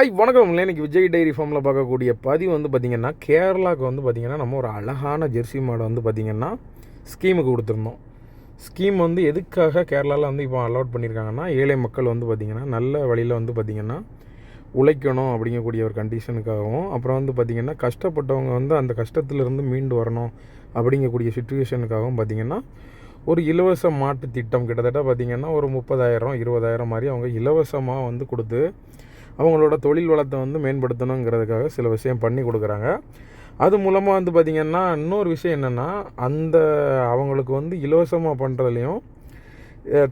ஐ வணக்கம். இன்னைக்கு விஜய் டைரி ஃபார்மில் பார்க்கக்கூடிய பதிவு வந்து பார்த்திங்கன்னா கேரளாவுக்கு வந்து பார்த்திங்கன்னா நம்ம ஒரு அழகான ஜெர்சி மாடை வந்து பார்த்திங்கன்னா ஸ்கீமுக்கு கொடுத்துருந்தோம். ஸ்கீம் வந்து எதுக்காக கேரளாவில் வந்து இப்போ அலாட் பண்ணியிருக்காங்கன்னா ஏழை மக்கள் வந்து பார்த்திங்கன்னா நல்ல வழியில் வந்து பார்த்திங்கன்னா உழைக்கணும் அப்படிங்கக்கூடிய ஒரு கண்டிஷனுக்காகவும் அப்புறம் வந்து பார்த்திங்கன்னா கஷ்டப்பட்டவங்க வந்து அந்த கஷ்டத்துலேருந்து மீண்டு வரணும் அப்படிங்கக்கூடிய சுச்சுவேஷனுக்காகவும் பார்த்திங்கன்னா ஒரு இலவச மாட்டு திட்டம் கிட்டத்தட்ட பார்த்திங்கன்னா ஒரு முப்பதாயிரம் இருபதாயிரம் மாதிரி அவங்க இலவசமாக வந்து கொடுத்து அவங்களோட தொழில் வளத்தை வந்து மேம்படுத்தணுங்கிறதுக்காக சில விஷயம் பண்ணி கொடுக்குறாங்க. அது மூலமாக வந்து பார்த்திங்கன்னா இன்னொரு விஷயம் என்னென்னா அந்த அவங்களுக்கு வந்து இலவசமாக பண்ணுறதுலையும்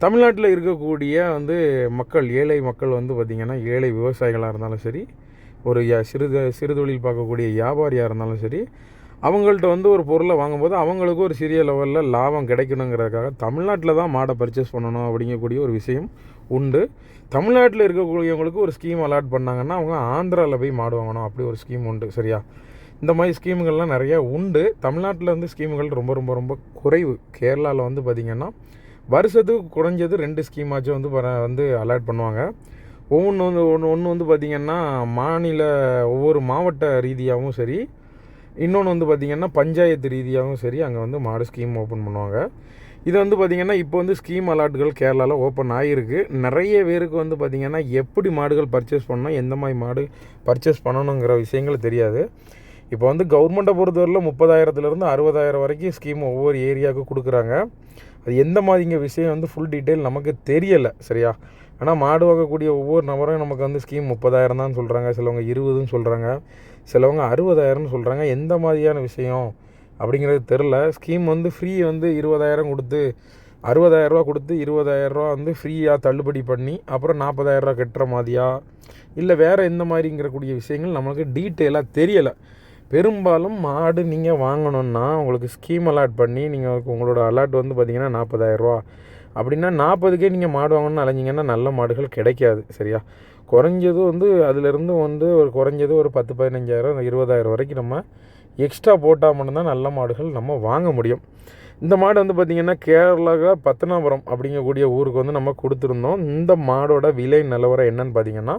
தமிழ்நாட்டில் இருக்கக்கூடிய வந்து மக்கள் ஏழை மக்கள் வந்து பார்த்திங்கன்னா ஏழை விவசாயிகளாக இருந்தாலும் சரி ஒரு சிறு சிறு தொழில் பார்க்கக்கூடிய வியாபாரியாக இருந்தாலும் சரி அவங்கள்ட்ட வந்து ஒரு பொருளை வாங்கும்போது அவங்களுக்கு ஒரு சிறிய லெவலில் லாபம் கிடைக்கணுங்கிறதுக்காக தமிழ்நாட்டில் தான் மாடை பர்ச்சேஸ் பண்ணணும் அப்படிங்கக்கூடிய ஒரு விஷயம் உண்டு. தமிழ்நாட்டில் இருக்கக்கூடியவங்களுக்கு ஒரு ஸ்கீம் அலாட் பண்ணாங்கன்னா அவங்க ஆந்திராவில் போய் மாடு வாங்கணும் அப்படி ஒரு ஸ்கீம் உண்டு சரியா? இந்த மாதிரி ஸ்கீமுகள்லாம் நிறையா உண்டு. தமிழ்நாட்டில் வந்து ஸ்கீமுகள் ரொம்ப ரொம்ப ரொம்ப குறைவு. கேரளாவில் வந்து பார்த்திங்கன்னா வருஷத்துக்கு குறைஞ்சது ரெண்டு ஸ்கீமாச்சும் வந்து வந்து அலாட் பண்ணுவாங்க. ஒவ்வொன்று வந்து ஒன்று ஒன்று வந்து பார்த்திங்கன்னா மாநில ஒவ்வொரு மாவட்ட ரீதியாகவும் சரி இன்னொன்று வந்து பார்த்திங்கன்னா பஞ்சாயத்து ரீதியாகவும் சரி அங்கே வந்து மாடு ஸ்கீம் ஓப்பன் பண்ணுவாங்க. இது வந்து பார்த்திங்கன்னா இப்போ வந்து ஸ்கீம் அலாட்டுகள் கேரளாவில் ஓப்பன் ஆகிருக்கு நிறைய பேருக்கு வந்து பார்த்திங்கன்னா எப்படி மாடுகள் பர்ச்சேஸ் பண்ணணும் எந்த மாதிரி மாடு பர்ச்சேஸ் பண்ணணுங்கிற விஷயங்கள் தெரியாது. இப்போ வந்து கவர்மெண்ட்டை பொறுத்தவரையில் முப்பதாயிரத்துலேருந்து அறுபதாயிரம் வரைக்கும் ஸ்கீம் ஒவ்வொரு ஏரியாவுக்கு கொடுக்குறாங்க. அது எந்த மாதிரிங்க விஷயம் வந்து ஃபுல் டீட்டெயில் நமக்கு தெரியலை சரியா? ஆனால் மாடு வாங்கக்கூடிய ஒவ்வொரு நபரும் நமக்கு வந்து ஸ்கீம் முப்பதாயிரம் தான் சொல்கிறாங்க சிலவங்க இருபதுன்னு சொல்கிறாங்க சிலவங்க அறுபதாயிரம்னு சொல்கிறாங்க எந்த மாதிரியான விஷயம் அப்படிங்கிறது தெரில ஸ்கீம் வந்து ஃப்ரீ வந்து இருபதாயிரம் கொடுத்து அறுபதாயிரரூவா கொடுத்து இருபதாயிரரூவா வந்து ஃப்ரீயாக தள்ளுபடி பண்ணி அப்புறம் நாற்பதாயிரரூவா கட்டுற மாதிரியா? இல்லை வேறு எந்த மாதிரிங்கிறக்கூடிய விஷயங்கள் நம்மளுக்கு டீட்டெயிலாக தெரியலை. பெரும்பாலும் மாடு நீங்கள் வாங்கணுன்னா உங்களுக்கு ஸ்கீம் அலாட் பண்ணி நீங்கள் உங்களோட அலாட் வந்து பார்த்திங்கன்னா நாற்பதாயிரரூவா அப்படின்னா நாற்பதுக்கே நீங்கள் மாடு வாங்கணும்னு அலைஞ்சிங்கன்னா நல்ல மாடுகள் கிடைக்காது சரியா? குறைஞ்சது வந்து அதிலிருந்து வந்து ஒரு குறைஞ்சது ஒரு பத்து பதினஞ்சாயிரம் இருபதாயிரம் வரைக்கும் நம்ம எக்ஸ்ட்ரா போட்டால் மட்டும்தான் நல்ல மாடுகள் நம்ம வாங்க முடியும். இந்த மாடு வந்து பார்த்திங்கன்னா கேரளாவில் பத்தனாபுரம் அப்படிங்கக்கூடிய ஊருக்கு வந்து நம்ம கொடுத்துருந்தோம். இந்த மாடோட விலை நிலவரம் என்னன்னு பார்த்திங்கன்னா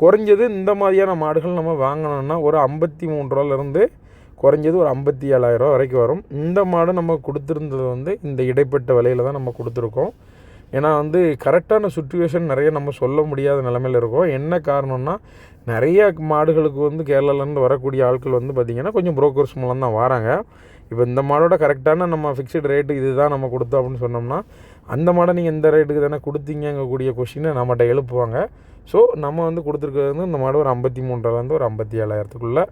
குறைஞ்சது இந்த மாதிரியான மாடுகள் நம்ம வாங்கினோன்னா ஒரு ஐம்பத்தி மூணு குறைஞ்சது ஒரு ஐம்பத்தி ஏழாயிரம் வரைக்கும் வரும். இந்த மாடு நம்ம கொடுத்துருந்தது வந்து இந்த இடைப்பட்ட விலையில் தான் நம்ம கொடுத்துருக்கோம். ஏன்னா வந்து கரெக்டான சுச்சுவேஷன் நிறைய நம்ம சொல்ல முடியாத நிலமையில் இருக்கோம். என்ன காரணம்னா நிறைய மாடுகளுக்கு வந்து கேரளாலேருந்து வரக்கூடிய ஆட்கள் வந்து பார்த்திங்கன்னா கொஞ்சம் புரோக்கர்ஸ் மூலம் தான் வராங்க. இப்போ இந்த மாடோட கரெக்டான நம்ம ஃபிக்ஸ்டு ரேட்டு இது தான் நம்ம கொடுத்தோம் அப்படின்னு சொன்னோம்னா அந்த மாடை நீங்கள் எந்த ரேட்டுக்கு தானே கொடுத்தீங்கங்கக்கூடிய கொஷினை நம்மகிட்ட எழுப்புவாங்க. ஸோ நம்ம வந்து கொடுத்துருக்கிறது வந்து இந்த மாடு ஒரு ஐம்பத்தி மூன்றுலேருந்து ஒரு ஐம்பத்தி ஏழாயிரத்துக்குள்ளே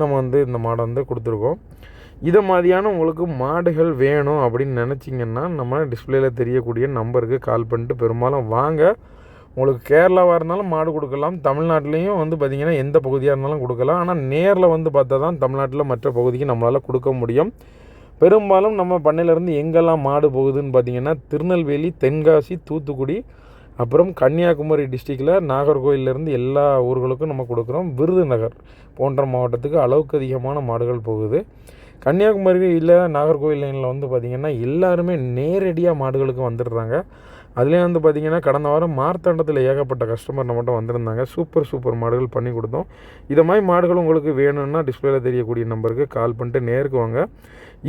நம்ம வந்து இந்த மாடை வந்து கொடுத்துருக்கோம். இதை மாதிரியான உங்களுக்கு மாடுகள் வேணும் அப்படின்னு நினச்சிங்கன்னா நம்ம டிஸ்பிளேயில் தெரியக்கூடிய நம்பருக்கு கால் பண்ணிட்டு பெரும்பாலும் வாங்க. உங்களுக்கு கேரளாவாக இருந்தாலும் மாடு கொடுக்கலாம். தமிழ்நாட்டிலையும் வந்து பார்த்திங்கன்னா எந்த பகுதியாக இருந்தாலும் கொடுக்கலாம். ஆனால் நேரில் வந்து பார்த்தா தான் தமிழ்நாட்டில் மற்ற பகுதிக்கு நம்மளால் கொடுக்க முடியும். பெரும்பாலும் நம்ம பண்ணையிலேருந்து எங்கெல்லாம் மாடு போகுதுன்னு பார்த்திங்கன்னா திருநெல்வேலி தென்காசி தூத்துக்குடி அப்புறம் கன்னியாகுமரி டிஸ்ட்ரிக்டில் நாகர்கோவிலேருந்து எல்லா ஊர்களுக்கும் நம்ம கொடுக்குறோம். விருதுநகர் போன்ற மாவட்டத்துக்கு அளவுக்கு அதிகமான மாடுகள் போகுது. கன்னியாகுமரி இல்லை நாகர்கோவில் லைனில் வந்து பார்த்திங்கன்னா எல்லாருமே நேரடியாக மாடுகளுக்கு வந்துடுறாங்க. அதுலேயும் வந்து பார்த்திங்கன்னா கடந்த வாரம் மார்த்தாண்டத்தில் ஏகப்பட்ட கஸ்டமர் நம்மகிட்ட வந்திருந்தாங்க. சூப்பர் சூப்பர் மாடுகள் பண்ணி கொடுத்தோம். இதை மாதிரி மாடுகள் உங்களுக்கு வேணும்னா டிஸ்பிளேல தெரியக்கூடிய நம்பருக்கு கால் பண்ணிட்டு நேருக்கு வாங்க.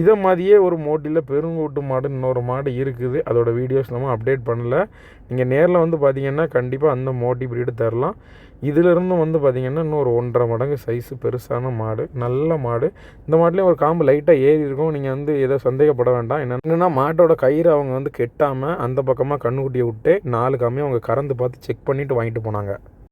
இதை மாதிரியே ஒரு மோட்டியில் பெருங்கூட்டு மாடு இன்னொரு மாடு இருக்குது. அதோட வீடியோஸ் நம்ம அப்டேட் பண்ணல. நீங்கள் நேரில் வந்து பார்த்தீங்கன்னா கண்டிப்பாக அந்த மோட்டி ப்ரீடு தரலாம். இதிலிருந்து வந்து பார்த்திங்கன்னா இன்னும் ஒரு ஒன்றரை மடங்கு சைஸு பெருசான மாடு நல்ல மாடு. இந்த மாட்டிலையும் ஒரு காம்பு லைட்டாக ஏறி இருக்கும். நீங்கள் வந்து எதோ சந்தேகப்பட வேண்டாம். என்னென்னா மாட்டோட கயிறு அவங்க வந்து கெட்டாமல் அந்த பக்கமாக கண்ணுக்குட்டியை விட்டு நாலு காமையும் அவங்க கறந்து பார்த்து செக் பண்ணிவிட்டு வாங்கிட்டு போனாங்க.